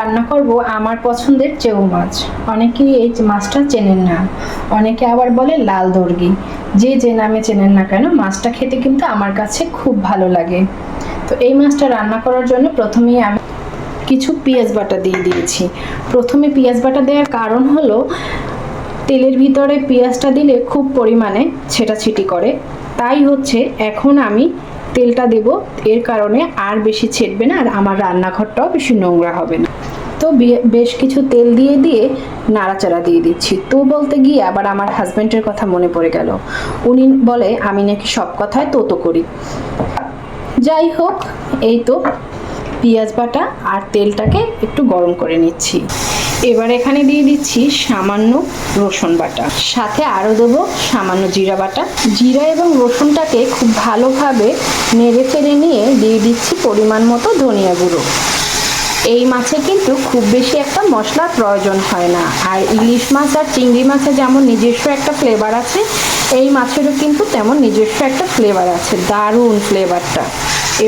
রান্না করব আমার পছন্দের চেউ মাছ। অনেকেই এই মাছটা চেনেন না। অনেকে আবার বলে লাল দর্গি। যে যে নামে চেনেন না কেন, মাছটা খেতে কিন্তু আমার কাছে খুব ভালো লাগে। তো এই মাছটা রান্না করার জন্য প্রথমেই আমি কিছু পেঁয়াজ বাটা দিয়ে দিয়েছি। প্রথমে পেঁয়াজ বাটা দেওয়ার কারণ হলো, তেলের ভিতরে পেঁয়াজটা দিলে খুব পরিমাণে ছেটাছিটি করে। তাই হচ্ছে এখন আমি তেলটা দেব। এর কারণে আর বেশি ছেটবে না আর আমার রান্নাঘরটাও বেশি নোংরা হবে না। তো বেশ কিছু তেল দিয়ে দিয়ে নাড়াচাড়া দিয়ে দিচ্ছি। তো বলতে গিয়ে আবার আমার হাজব্যান্ডের কথা মনে পড়ে গেল। উনি বলে, আমি নাকি সব কথায় তোতো করি। যাই হোক, এই তো পেঁয়াজ বাটা আর তেলটাকে একটু গরম করে নিচ্ছি। এবার এখানে দিয়ে দিচ্ছি সামান্য রসুন বাটা। সাথে আরও দেবো সামান্য জিরা বাটা। জিরা এবং রসুনটাকে খুব ভালোভাবে নেড়ে চেড়ে নিয়ে দিয়ে দিচ্ছি পরিমাণ মতো ধনিয়া গুঁড়ো। এই মাছে কিন্তু খুব বেশি একটা মশলার প্রয়োজন হয় না। আর ইলিশ মাছ আর চিংড়ি মাছে যেমন নিজস্ব একটা ফ্লেভার আছে, এই মাছেরও কিন্তু তেমন নিজস্ব একটা ফ্লেভার আছে। দারুণ ফ্লেভারটা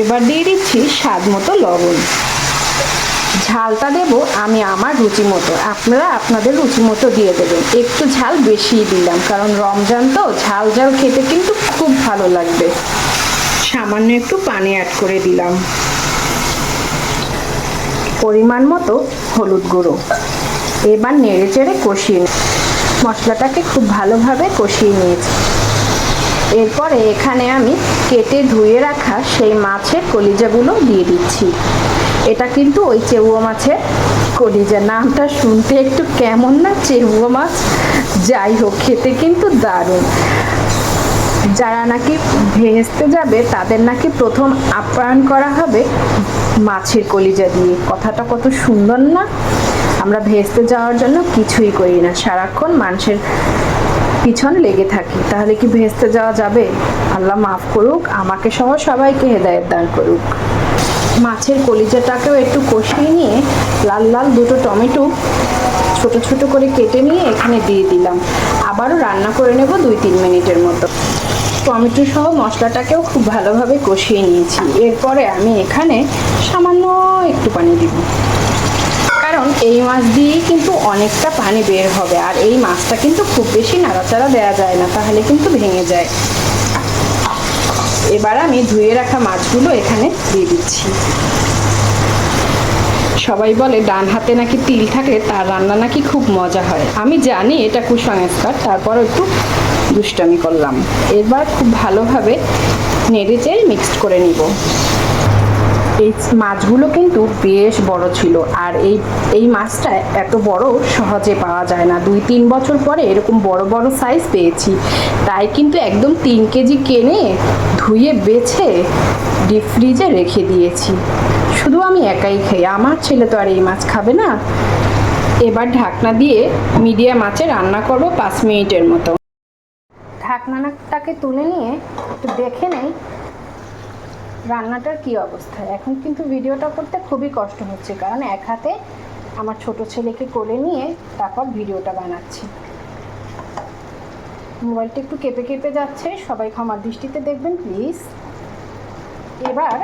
এবার দিয়ে দিচ্ছি স্বাদ মতো লবণ। ঝালটা দেব আমি আমার রুচি মতো। আপনারা আপনাদের রুচি মতো দিয়ে দেবেন। একটু ঝাল বেশিই দিলাম, কারণ রমজান তো, ঝাল ঝাল খেতে কিন্তু খুব ভালো লাগবে। সামান্য একটু পানি অ্যাড করে দিলাম। পরিমাণ মতো হলুদ গুঁড়ো। এবার নেড়ে চেড়ে কষিয়ে নিই। মশলাটাকে খুব ভালোভাবে কষিয়ে নিয়েছি। এরপরে এখানে আমি কেটে ধুয়ে রাখা সেই মাছের কলিজাগুলো দিয়ে দিচ্ছি। এটা কিন্তু ওই চেউয়া মাছের কলিজা। নামটা শুনতে একটু কেমন না, চেউয়া মাছ। যাই হোক, খেতে কিন্তু দারুণ। যারা নাকি ভেস্তে যাবে, তাদের নাকি প্রথম আপ্যায়ন করা হবে মাছের কলিজা দিয়ে। কথাটা কত সুন্দর না? আমরা ভেস্তে যাওয়ার জন্য কিছুই করি না। সারাক্ষণ মানুষের পিছন লেগে থাকি। তাহলে কি ভেস্তে যাওয়া যাবে? আল্লাহ মাফ করুক, আমাকে সহ সবাইকে হেদায়ত দান করুক। মাছের কলিজাটাকেও একটু কষিয়ে নিয়ে লাল লাল দুটো টমেটো ছোট ছোট করে কেটে নিয়ে এখানে দিয়ে দিলাম। আবারও রান্না করে নেব দুই তিন মিনিটের মতো। টমেটো সহ মশলাটাকেও খুব ভালোভাবে কষিয়ে নিয়েছি। এরপরে আমি এখানে সামান্য একটু পানি দিব। কারণ এই মাছ দিয়েই কিন্তু অনেকটা পানি বের হবে। আর এই মাছটা কিন্তু খুব বেশি নাড়াচাড়া দেওয়া যায় না, তাহলে কিন্তু ভেঙে যায়। এবার আমি ধুয়ে রাখা মাছগুলো এখানে দিয়ে দিচ্ছি। সবাই বলে ডান হাতে নাকি তিল থাকে, তার রান্না নাকি খুব মজা হয়। আমি জানি এটা কুসংস্কার তারপর একটু দুষ্টামি করলাম। এবার খুব ভালোভাবে নেড়ে চেয়ে মিক্সড করে নিব। এই মাছগুলো কিন্তু বেশ বড় ছিল। আর এই এই মাছটা এত বড় সহজে পাওয়া যায় না। দুই, তিন বছর পরে এরকম বড় বড় সাইজ পেয়েছি। তাই কিন্তু একদম তিন কেজি কেনে ধুয়ে বেছে ডিপ ফ্রিজে রেখে দিয়েছি। শুধু আমি একাই খাই, আমার ছেলে তো আর এই মাছ খাবে না। এবার ঢাকনা দিয়ে মিডিয়াম আঁচে রান্না করব পাঁচ মিনিটের মতো। ঢাকনাটাকে তুলে নিয়ে একটু দেখে নেই রান্নাটার কি অবস্থা? এখন কিন্তু ভিডিওটা করতে খুবই কষ্ট হচ্ছে, কারণ এক হাতে আমার ছোট ছেলেকে কোলে নিয়ে তারপর ভিডিওটা বানাচ্ছি। মোবাইলটা একটু কেঁপে কেঁপে যাচ্ছে, সবাই ক্ষমার দৃষ্টিতে দেখবেন, প্লিজ। এবার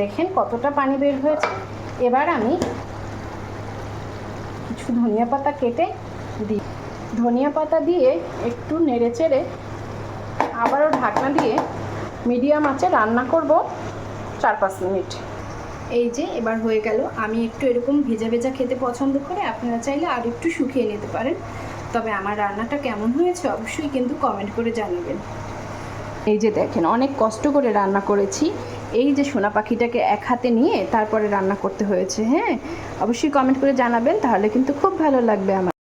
দেখেন কতটা পানি বের হয়েছে। এবার আমি কিছু ধনিয়া পাতা কেটে দিই। ধনিয়া পাতা দিয়ে একটু নেড়ে চেড়ে আবারও ঢাকনা দিয়ে মিডিয়াম আঁচে রান্না করব চার পাঁচ মিনিট। এই যে এবার হয়ে গেল। আমি একটু এরকম ভেজা ভেজা খেতে পছন্দ করে আপনারা চাইলে আর একটু শুকিয়ে নিতে পারেন। তবে আমার রান্নাটা কেমন হয়েছে অবশ্যই কিন্তু কমেন্ট করে জানাবেন। এই যে দেখেন অনেক কষ্ট করে রান্না করেছি। এই যে সোনা পাখিটাকে এক হাতে নিয়ে তারপরে রান্না করতে হয়েছে হ্যাঁ? অবশ্যই কমেন্ট করে জানাবেন তাহলে কিন্তু খুব ভালো লাগবে আমার।